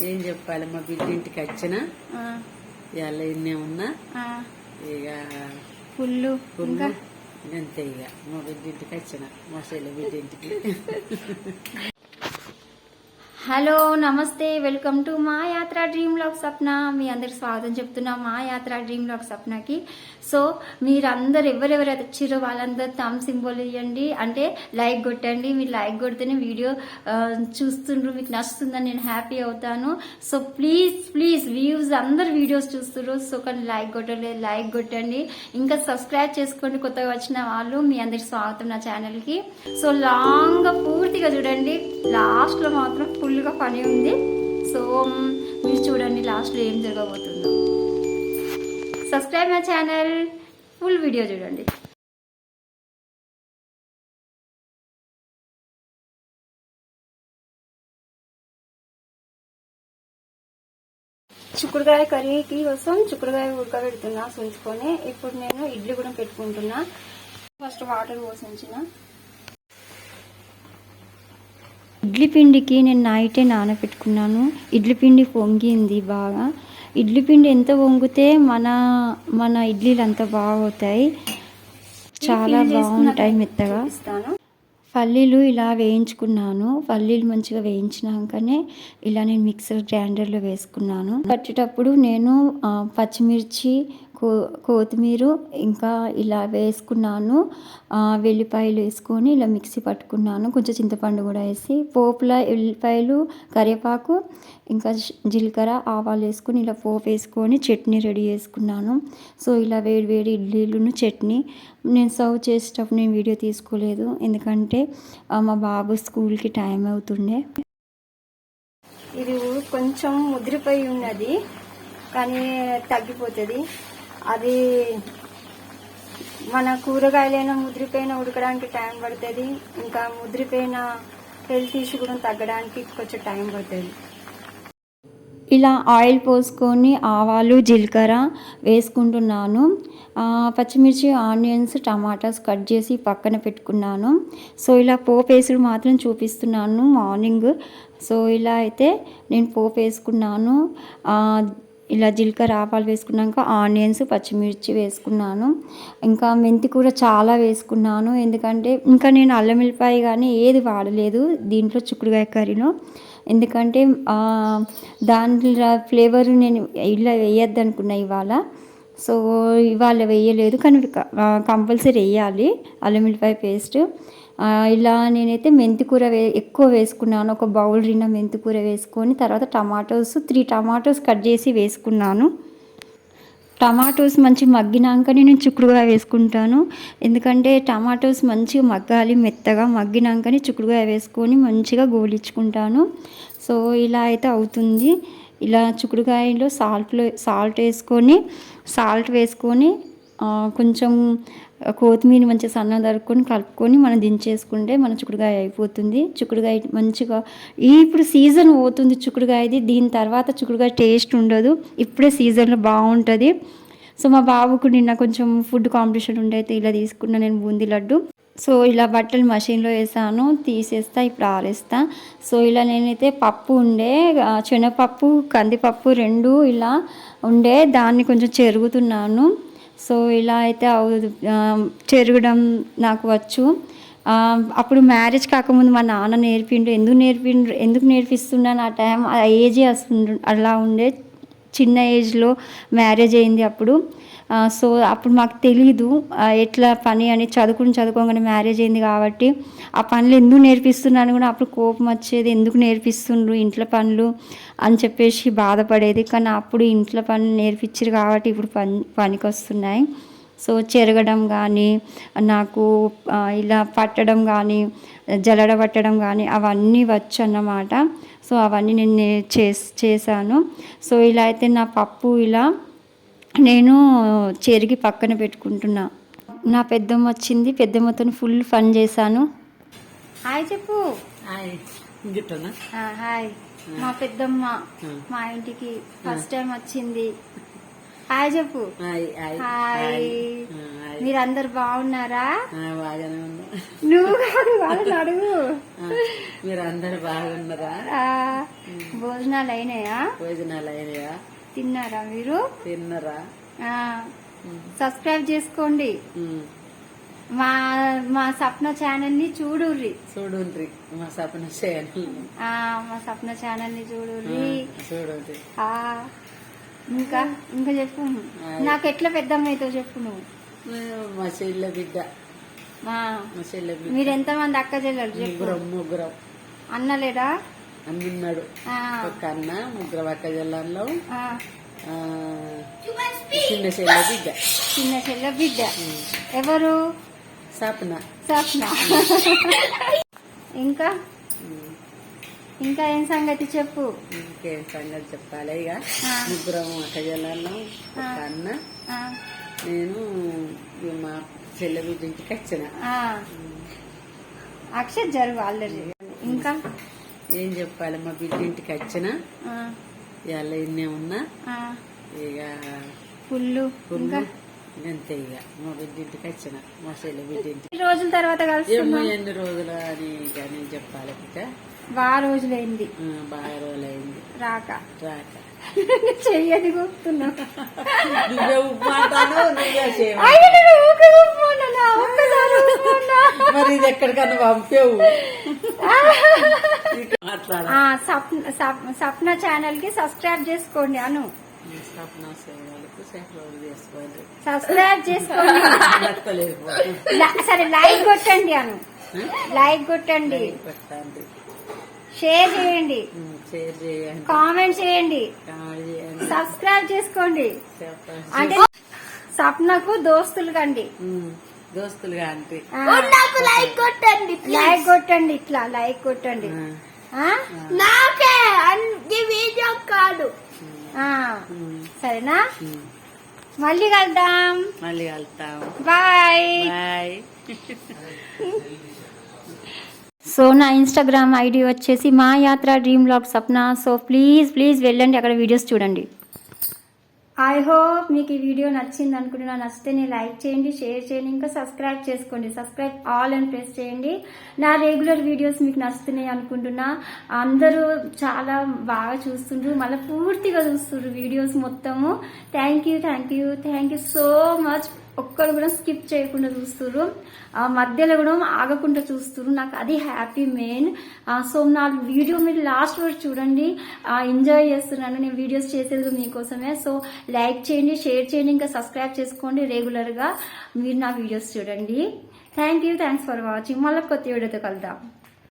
ఏం చెప్పాలి? మా బిడ్డ ఇంటికి వచ్చిన ఇవాళ ఇన్నే ఉన్నా. ఇక పుల్లు ఇంకా? అంతే ఇక. మా బిడ్డ ఇంటికి వచ్చిన. మా చెల్లి బిడ్డ ఇంటికి. హలో నమస్తే welcome to Maa Yatra dream lock Sapna మీ అందరికి స్వాగతం చెప్తున్నా మా యాత్ర డ్రీమ్ లాక్ సప్నకి సో మీరందరు ఎవరెవరైతే వచ్చిరో వాళ్ళందరూ థమ్ సింబల్ ఇవ్వండి అంటే లైక్ కొట్టండి. మీరు లైక్ కొడితేనే వీడియో చూస్తుండ్రు. మీకు నచ్చుతుందని నేను హ్యాపీ అవుతాను. సో ప్లీజ్ ప్లీజ్ వ్యూస్ అందరు వీడియోస్ చూస్తున్నారు సో కానీ లైక్ కొట్టలేదు. లైక్ కొట్టండి. ఇంకా సబ్స్క్రైబ్ చేసుకోండి కొత్తగా వచ్చిన వాళ్ళు. మీ అందరికి స్వాగతం నా ఛానల్కి సో లాంగ్గా పూర్తిగా చూడండి. లాస్ట్లో మాత్రం ఫుల్గా పని ఉంది. సో మీరు చూడండి లాస్ట్లో ఏం జరగబోతుందో. Subscribe my channel. Full video చూడండి. చిక్కుడుకాయ కర్రీకి కోసం చిక్కుడుకాయ ఉడకబెడుతున్నా ఉంచుకొని ఇప్పుడు నేను ఇడ్లీ కూడా పెట్టుకుంటున్నా. ఫస్ట్ వాటర్ పోసించిన ఇడ్లీ పిండికి నేను నైటే నానబెట్టుకున్నాను. ఇడ్లీ పిండి పొంగింది బాగా. ఇడ్లీ పిండి ఎంత పొంగితే మన మన ఇడ్లీలు అంత బాగా అవుతాయి చాలా బాగుంటాయి మెత్తగా. పల్లీలు ఇలా వేయించుకున్నాను. పల్లీలు మంచిగా వేయించినాకనే ఇలా నేను మిక్సర్ గ్రైండర్లో వేసుకున్నాను. కట్టేటప్పుడు నేను పచ్చిమిర్చి కో కొత్తిమీర ఇంకా ఇలా వేసుకున్నాను. వెల్లిపాయలు వేసుకొని ఇలా మిక్సీ పట్టుకున్నాను. కొంచెం చింతపండు కూడా వేసి పోపుల వెల్లిపాయలు కరివేపాకు ఇంకా జీలకర్ర ఆవాలు వేసుకొని ఇలా పోపు వేసుకొని చట్నీ రెడీ చేసుకున్నాను. సో ఇలా వేడి వేడి ఇడ్లీలను చట్నీ నేను సర్వ్ చేసేటప్పుడు నేను వీడియో తీసుకోలేదు. ఎందుకంటే మా బాబు స్కూల్కి టైం అవుతుండే. ఇది కొంచెం ముదిరిపోయి ఉన్నది కానీ తగ్గిపోతుంది. అది మన కూరగాయలైనా ముద్రిపోయిన ఉడకడానికి టైం పడుతుంది. ఇంకా ముదిరిపోయిన హెల్త్ ఇష్యూ కూడా తగ్గడానికి కొంచెం టైం పడుతుంది. ఇలా ఆయిల్ పోసుకొని ఆవాలు జీలకర్ర వేసుకుంటున్నాను. పచ్చిమిర్చి ఆనియన్స్ టమాటాస్ కట్ చేసి పక్కన పెట్టుకున్నాను. సో ఇలా పోపు వేసుడు మాత్రం చూపిస్తున్నాను మార్నింగ్. సో ఇలా అయితే నేను పోపు వేసుకున్నాను. ఇలా జీలకర్ర ఆవాలు వేసుకున్నాక ఆనియన్స్ పచ్చిమిర్చి వేసుకున్నాను. ఇంకా మెంతి కూర చాలా వేసుకున్నాను. ఎందుకంటే ఇంకా నేను అల్లం వెల్లిపాయ కానీ ఏది వాడలేదు దీంట్లో చిక్కుడుకాయ కర్రీలో. ఎందుకంటే దాంట్లో ఫ్లేవర్ నేను ఇలా వేయద్దు అనుకున్నా ఇవాళ. సో ఇవాళ వేయలేదు కానీ కంపల్సరీ వేయాలి అల్లం ఉల్లిపాయ పేస్ట్. ఇలా నేనైతే మెంతికూర వే ఎక్కువ వేసుకున్నాను. ఒక బౌల్ రిన్న మెంతికూర వేసుకొని తర్వాత టమాటోస్ త్రీ టమాటోస్ కట్ చేసి వేసుకున్నాను. టమాటోస్ మంచి మగ్గినాకనే నేను చిక్కుడుకాయ వేసుకుంటాను. ఎందుకంటే టమాటోస్ మంచిగా మగ్గాలి మెత్తగా మగ్గినాకనే చుక్కుడుగా వేసుకొని మంచిగా గోలించుకుంటాను సో ఇలా అయితే అవుతుంది. ఇలా చిక్కుడుకాయలో సాల్ట్లో సాల్ట్ వేసుకొని సాల్ట్ వేసుకొని కొంచెం కొత్తిమీర మంచిగా సన్న దరుక్కొని కలుపుకొని మనం దించేసుకుంటే మన చిక్కుడుకాయ అయిపోతుంది. చిక్కుడుకాయ మంచిగా ఇప్పుడు సీజన్ పోతుంది చిక్కుడుకాయది. దీని తర్వాత చిక్కుడుకాయ టేస్ట్ ఉండదు. ఇప్పుడే సీజన్లో బాగుంటుంది. సో మా బాబుకు నిన్న కొంచెం ఫుడ్ కాంపిటీషన్ ఉండే అయితే ఇలా తీసుకున్నా నేను బూందీ లడ్డు. సో ఇలా బట్టలు మషిన్లో వేసాను తీసేస్తా ఇప్పుడు ఆరేస్తా. సో ఇలా నేనైతే పప్పు ఉండే శనగపప్పు కందిపప్పు రెండు ఇలా ఉండే దాన్ని కొంచెం చెరుగుతున్నాను. సో ఇలా అయితే చెరగడం నాకు వచ్చు. అప్పుడు మ్యారేజ్ కాకముందు మా నాన్న నేర్పిండు ఎందుకు నేర్పిండు ఎందుకు నేర్పిస్తున్నాను ఆ టైం ఆ ఏజ్ వస్తుండు అలా ఉండే చిన్న ఏజ్లో మ్యారేజ్ అయింది అప్పుడు. సో అప్పుడు మాకు తెలీదు ఎట్లా పని అని చదువుకుని చదువుకోగానే మ్యారేజ్ అయింది కాబట్టి ఆ పనులు ఎందుకు నేర్పిస్తున్నాను కూడా అప్పుడు కోపం వచ్చేది. ఎందుకు నేర్పిస్తుండ్రు ఇంట్లో పనులు అని చెప్పేసి బాధపడేది. కానీ అప్పుడు ఇంట్లో పనులు నేర్పించారు కాబట్టి ఇప్పుడు పని పనికి వస్తున్నాయి. సో చెరగడం కానీ నాకు ఇలా పట్టడం కానీ జలడ పట్టడం కానీ అవన్నీ వచ్చు అన్నమాట. సో అవన్నీ నేను నే- చేశాను. సో ఇలా అయితే నా పప్పు ఇలా నేను చెరిగి పక్కన పెట్టుకుంటున్నా. నా పెద్దమ్మ వచ్చింది. పెద్దమ్మతో ఫుల్ ఫన్ చేశాను. హాయ్ చెప్పు. హాయ్. మా పెద్దమ్మ మా ఇంటికి ఫస్ట్ టైం వచ్చింది. హాయ్ చెప్పు. హాయ్ మీరందరు బాగున్నారా? నువ్వు కాదు వాళ్ళని అడుగు. ఆ, మీరు అందరు బాగున్నారా భోజనాలు అయినాయా? భోజనాలు అయినాయా? తిన్నారా మీరు? తిన్నరా? సబ్స్క్రైబ్ చేసుకోండి. మా మా సప్న ఛానల్ని చూడుర్రి. చూడుండ్రి మా సపన ఆ, మా సప్న ఛానల్ని చూడుర్రి చూడండి ఆ, ఇంకా ఇంకా చెప్పు. నాకు ఎట్లా పెద్దమ్మ అవుతావు చెప్పు నువ్వు? మా చెల్లె బిడ్డ. మా చెల్లె బిడ్డ. మీరు ఎంతమంది అక్క చెల్లెలు చెప్పు. ముగ్గురం. అన్నలేడా అన్నున్నాడు. ఆ, ఒక అన్న ముగ్గురం అక్క జిల్లాలో చిన్న చెల్లె బిడ్డ. చిన్న చెల్లె బిడ్డ. ఎవరు? సపన సప్న ఇంకా? ఇంకా ఏం సంగతి చెప్పు? ఇంకేం సంగతి చెప్పాలి ఇక. ముగ్గురం అక్క జిల్లాలో ఒక అన్న నేను మా చెల్లె బిడ్డ ఇంటికి వచ్చిన. ఆ. అక్షర్ జరుగు ఆల్రెడీ ఇంకా? ఏం చెప్పాలి? మా బిడ్డ ఇంటికి వచ్చిన. ఇవాళ ఇన్నే ఉన్నా. ఇక పుల్లు అంతే ఇక? మా బిడ్డ ఇంటికి వచ్చిన. మా చెల్లె బిడ్డ ఇంటికి. ఎన్ని రోజుల తర్వాత కలుస్తున్నాం ఎన్ని రోజులు అని ఇక నేను చెప్పాలి ఇక బాగా రోజులైంది. బాగా రోజులు అయింది రాక. రాక. చెయ్యది గుర్తున్నా నువ్వే ఉప్మాటాను నువ్వే చేయ. మరి ఇది ఎక్కడికన్నా పంపేవు? సప్న ఛానల్కి సబ్స్క్రైబ్ చేసుకోండి అను. సబ్స్క్రైబ్ చేసుకోండి. సరే లైక్ కొట్టండి అను. లైక్ కొట్టండి. షేర్ చేయండి. ఉమ్, షేర్ చేయండి. కామెంట్ చేయండి. కామెంట్ చేయండి. సబ్స్క్రైబ్ చేసుకోండి. అంటే సప్నకు దోస్తులు కండి. దోస్తులుగా అంటే లైక్ కొట్టండి లైక్ కొట్టండి ఇట్లా లైక్ కొట్టండి? నాకే అన్ని వీడియో కాదు సరేనా. మళ్ళీ కలుద్దాం. మళ్ళీ వెళ్తాం బాయ్. బాయ్. సో నా ఇన్స్టాగ్రామ్ ఐడి వచ్చేసి మా Yatra dream blog Sapna so please please వెళ్ళండి. అక్కడ వీడియోస్ చూడండి. ఐ హోప్ మీకు ఈ వీడియో నచ్చింది అనుకుంటున్నా. నచ్చితే లైక్ చేయండి షేర్ చేయండి ఇంకా సబ్స్క్రైబ్ చేసుకోండి. సబ్స్క్రైబ్ ఆల్ అని ప్రెస్ చేయండి. నా రెగ్యులర్ వీడియోస్ మీకు నచ్చుతున్నాయి అనుకుంటున్నా. అందరూ చాలా బాగా చూస్తుండ్రు. మళ్ళీ పూర్తిగా చూస్తుండ్రు వీడియోస్ మొత్తము. Thank you thank you thank you so much ఒక్కరు కూడా స్కిప్ చేయకుండా చూస్తున్నారు మధ్యలో కూడా ఆగకుండా చూస్తున్నారు. నాకు అది హ్యాపీ మెయిన్ సో నా వీడియో మీరు లాస్ట్ వరకు చూడండి. ఎంజాయ్ చేస్తున్నాను. నేను వీడియోస్ చేసేది మీకోసమే. సో లైక్ చేయండి షేర్ చేయండి ఇంకా సబ్స్క్రైబ్ చేసుకోండి రెగ్యులర్గా మీరు నా వీడియోస్ చూడండి. Thank you thanks for watching మళ్ళీ కొత్త వీడియోతో కలుద్దాం.